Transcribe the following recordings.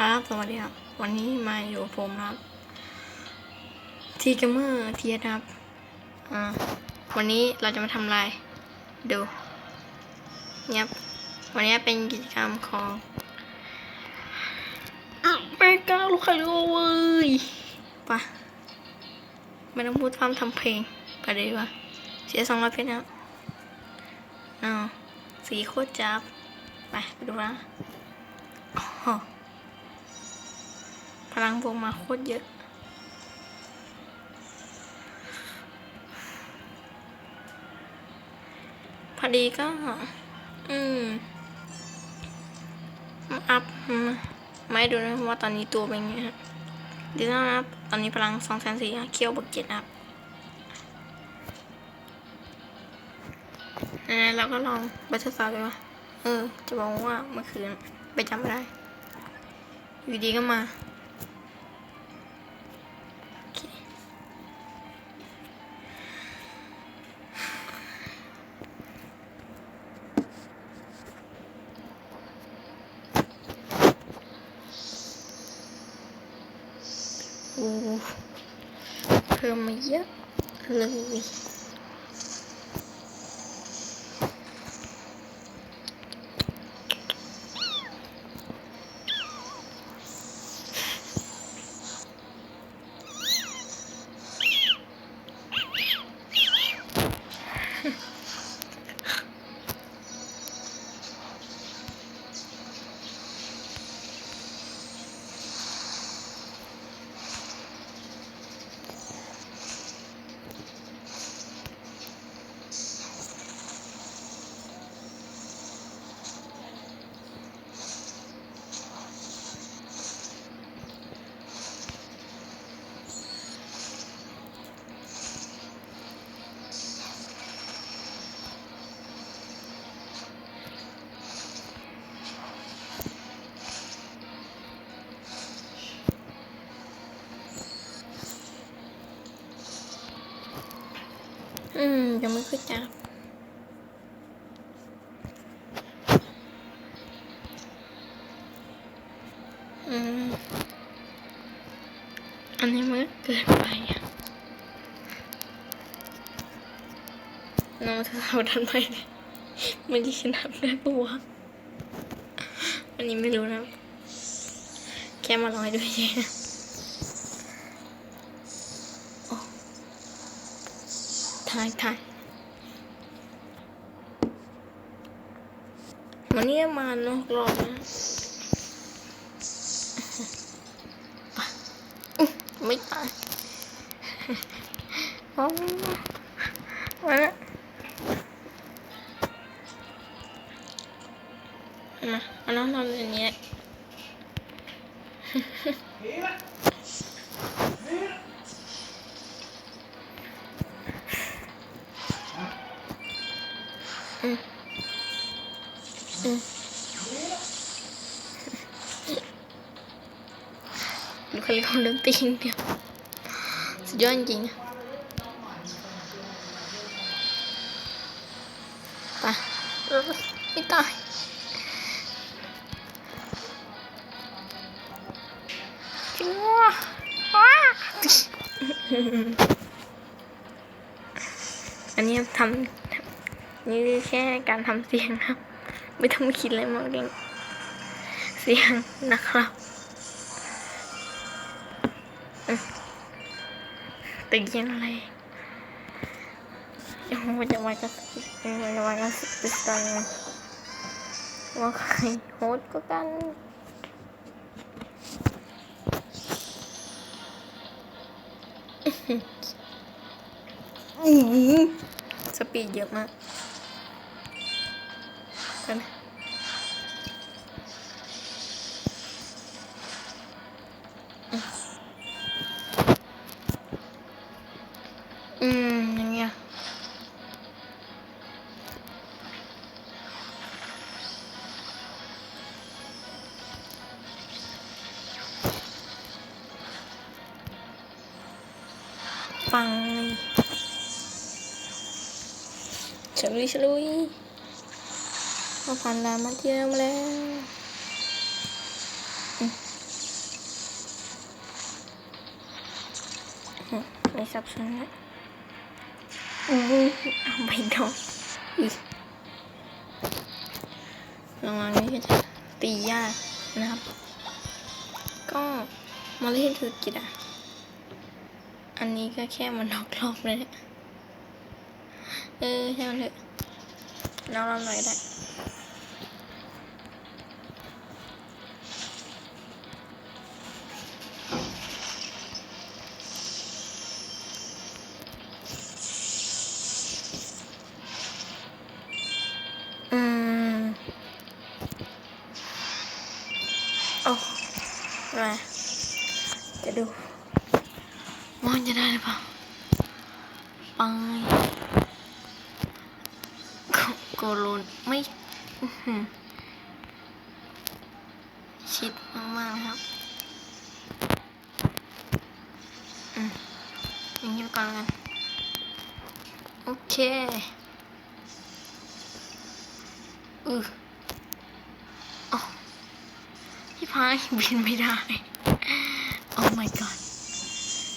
ครับ สวัสดีครับ วันนี้มาอยู่กับผมนะครับ ทีเกมเมอร์ทีครับอ่าวันนี้เราจะมาทำอะไรดูเนี่ยครับวันนี้เป็นกิจกรรมของเมกาลูกค้าโลเว้ยไปะไม่ต้องพูดพร่ำทำเพลงไปเลยดีกว่าเสียสองร้อยเพชรแล้วเอาสีโคตรจับไปไปดูนะอ๋อพ ลังบวกมาโคตรเยอะ พอดีก็ อืม อัพไม่ดูนะว่าตอนนี้ตัวเป็นไงฮะดีนะครับตอนนี้พลังสองแสนสี่เคี่ยวบวกเจ็ดนะครับอ่าเราก็ลองไปทดสอบดูว่า เออ จะบอกว่าเมื่อคืนไปจำไม่ได้ อยู่ดีก็มา โอ้เอืมยังไม่ค่อยจับอืม อันนี้มันเกินไปอะน้องจะเอาทันไหมเนี่ยมันจะชนะได้ปะวะอันนี้ไม่รู้นะ แค่มาลองให้ดูเฉยๆโอ้ ถ่ายถ่ายวันนี้มานอกรอบนะไม่ตายโอ้มาแล้วมาเอาน้องนอนอย่างนี้ ดูเขาเรียกว่าเรื่องตีนเดียวสุดยอดจริงๆอะไปเออไม่ตายว้าว้าอันนี้ทำ นี่แค่การทำเสียงครับ ไม่ต้องคิดอะไรมากเลยเสียงนะครับตียังอะไรยังไม่จะมาจะยังไม่จะมาจะติดกันว่าใครโหดก็กันอื้อหือสปีดเยอะมาก ปังฉลุยฉลุยเราผ่านดามาเที่ยวมาแล้วไม่สับสนนะอู้เอาไปดองอีรางวัลนี้ก็จะตียากนะครับ ก็มาเล่นธุรกิจอะ อันนี้ก็แค่มันนอกรอบเลยเออใช่มันเถอะนอกรอบหน่อยได้อืมโอ้มาจะดู ได้หรือเปล่าไปโกโลนไม่ชิดมากๆนะครับอย่างนี้ก่อนกัน โอเคอืออ๋อพี่พายบินไม่ได้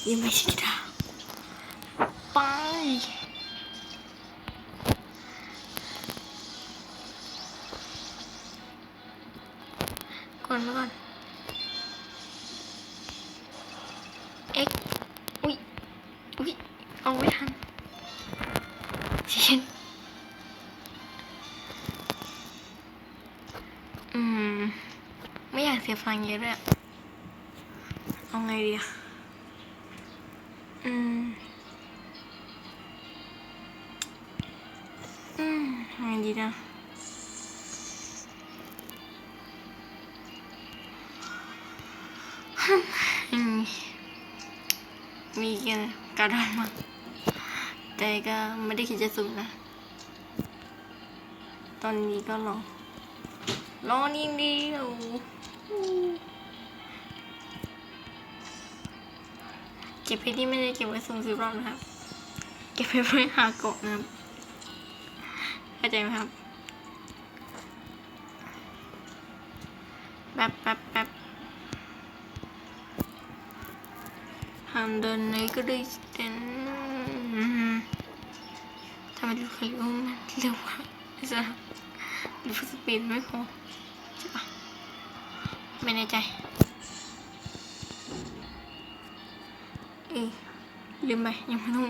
ยังไม่ใช่กีตาไป ก่อนมาก่อน x อุ้ย อุ้ย เอาไม่ทันเชียนอืม ไม่อยากเสียพลังเยอะด้วยอะเอาไงดีอะ อืมอืมไงดีนะอืมมีกันกระดานมาแต่ก็ไม่ได้คิดจะสูงนะ ตอนนี้ก็รอรอนิ่งดีโอ้เก็บเพชรที่ไม่ได้เก็บไว้ส่งซื้อรอบนะครับ เก็บไปเพื่อหาเกาะนะครับเข้าใจไหมครับ แป๊บแป๊บแป๊บทางเดินไหนก็ได้เต้นทำไมดูคลิปมันเร็วอะจะดูสปีดไม่พอใช่ปะไม่แน่ใจ เออลืมไปยังไม่ต้อง